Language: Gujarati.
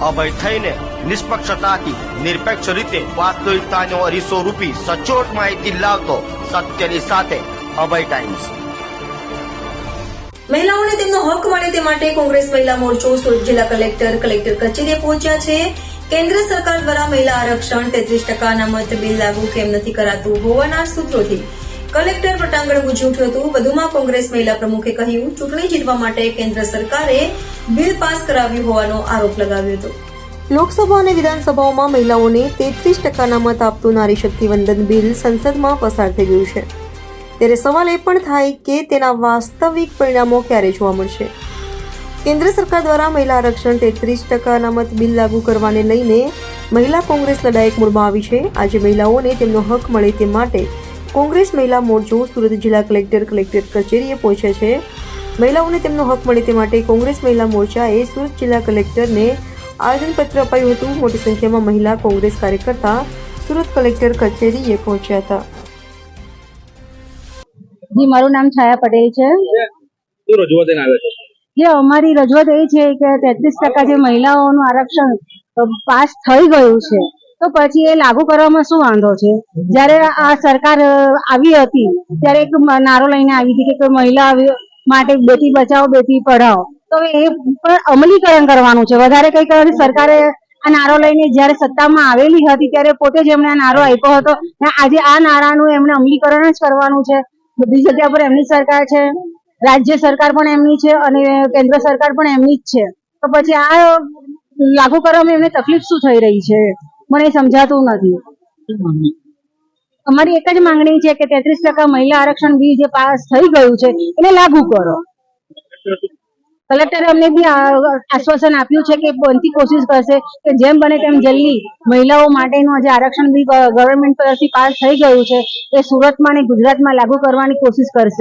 અભય થઈને નિષ્પક્ષતાથી, નિરપેક્ષ રીતે વાસ્તવિકતાનો અરીસો રૂપી સચોટ માહિતી લાવતો સત્યની સાથે અભય ટાઈમ્સ મહિલાઓને તેમનો હક મળે તે માટે કોંગ્રેસ મહિલા મોરચો સુરત જિલ્લા કલેક્ટર કલેક્ટર કચેરીએ પહોંચ્યા છે. કેન્દ્ર સરકાર દ્વારા મહિલા આરક્ષણ તેત્રીસ ટકાના મત બિલ લાગુ કેમ નથી કરાતું હોવાના સૂત્રોથી કલેક્ટર પટાંગણ ગુંજી ઉઠ્યું હતું. વધુમાં કોંગ્રેસ મહિલા પ્રમુખે કહ્યું, ચૂંટણી જીતવા માટે કેન્દ્ર સરકારે બિલ પાસ કરાવ્યું હોવાનો આરોપ લગાવ્યો હતો. લોકસભા અને વિધાનસભાઓમાં મહિલાઓને તેત્રીસ ટકાના મત આપતું નારી શક્તિ વંદન બિલ સંસદમાં પસાર થઈ ગયું છે. ત્યારે સવાલ એ પણ થાય કે તેના વાસ્તવિક પરિણામો ક્યારે જોવા મળશે. કેન્દ્ર સરકાર દ્વારા મહિલા આરક્ષણ તેત્રીસ ટકા અનામત બિલ લાગુ કરવાને લઈને મહિલા કોંગ્રેસ લડાયક મૂળમાં આવી છે. આજે મહિલાઓને તેમનો હક મળે તે માટે કોંગ્રેસ મહિલા મોરચો સુરત જિલ્લા કલેક્ટર કલેક્ટર કચેરીએ પહોંચ્યા છે. મહિલાઓને તેમનો હક મળે તે માટે કોંગ્રેસ મહિલા મોરચાએ સુરત જિલ્લા કલેક્ટરને આવેદનપત્ર અપાયું હતું. મોટી સંખ્યામાં મહિલા કોંગ્રેસ કાર્યકર્તા સુરત કલેક્ટર કચેરીએ પહોંચ્યા હતા. જી મારું નામ છાયા પટેલ છે. રજૂઆત આવે છે? જે અમારી રજૂઆત એ છે કે તેત્રીસ ટકા જે મહિલાઓનું આરક્ષણ પાસ થઈ ગયું છે તો પછી એ લાગુ કરવામાં શું વાંધો છે? જયારે આ સરકાર આવી હતી, ત્યારે એક નારો લઈને આવી હતી કે મહિલા માટે બેટી બચાવો, બેટી પઢાઓ તો એ પણ અમલીકરણ કરવાનું છે. વધારે કઈ કરવાની સરકારે આ નારો લઈને જયારે સત્તામાં આવેલી હતી, ત્યારે પોતે જ એમણે આ નારો આપ્યો હતો. આજે આ નારાનું એમને અમલીકરણ જ કરવાનું છે. બધી જગ્યા પર એમની સરકાર છે, રાજ્ય સરકાર પણ એમની છે અને કેન્દ્ર સરકાર પણ એમની જ છે. તો પછી આ લાગુ કરવામાં એમને તકલીફ શું થઈ રહી છે? મને સમજાતું નથી. અમારી એક જ માંગણી છે કે તેત્રીસ ટકા મહિલા આરક્ષણ બિલ જે પાસ થઈ ગયું છે, એને લાગુ કરો. કલેક્ટરે અમને બી આશ્વાસન આપ્યું છે કે બનતી કોશિશ કરશે કે જેમ બને તેમ જલ્દી મહિલાઓ માટેનું જે આરક્ષણ બિલ ગવર્મેન્ટ તરફથી પાસ થઈ ગયું છે, એ સુરતમાં અને ગુજરાતમાં લાગુ કરવાની કોશિશ કરશે.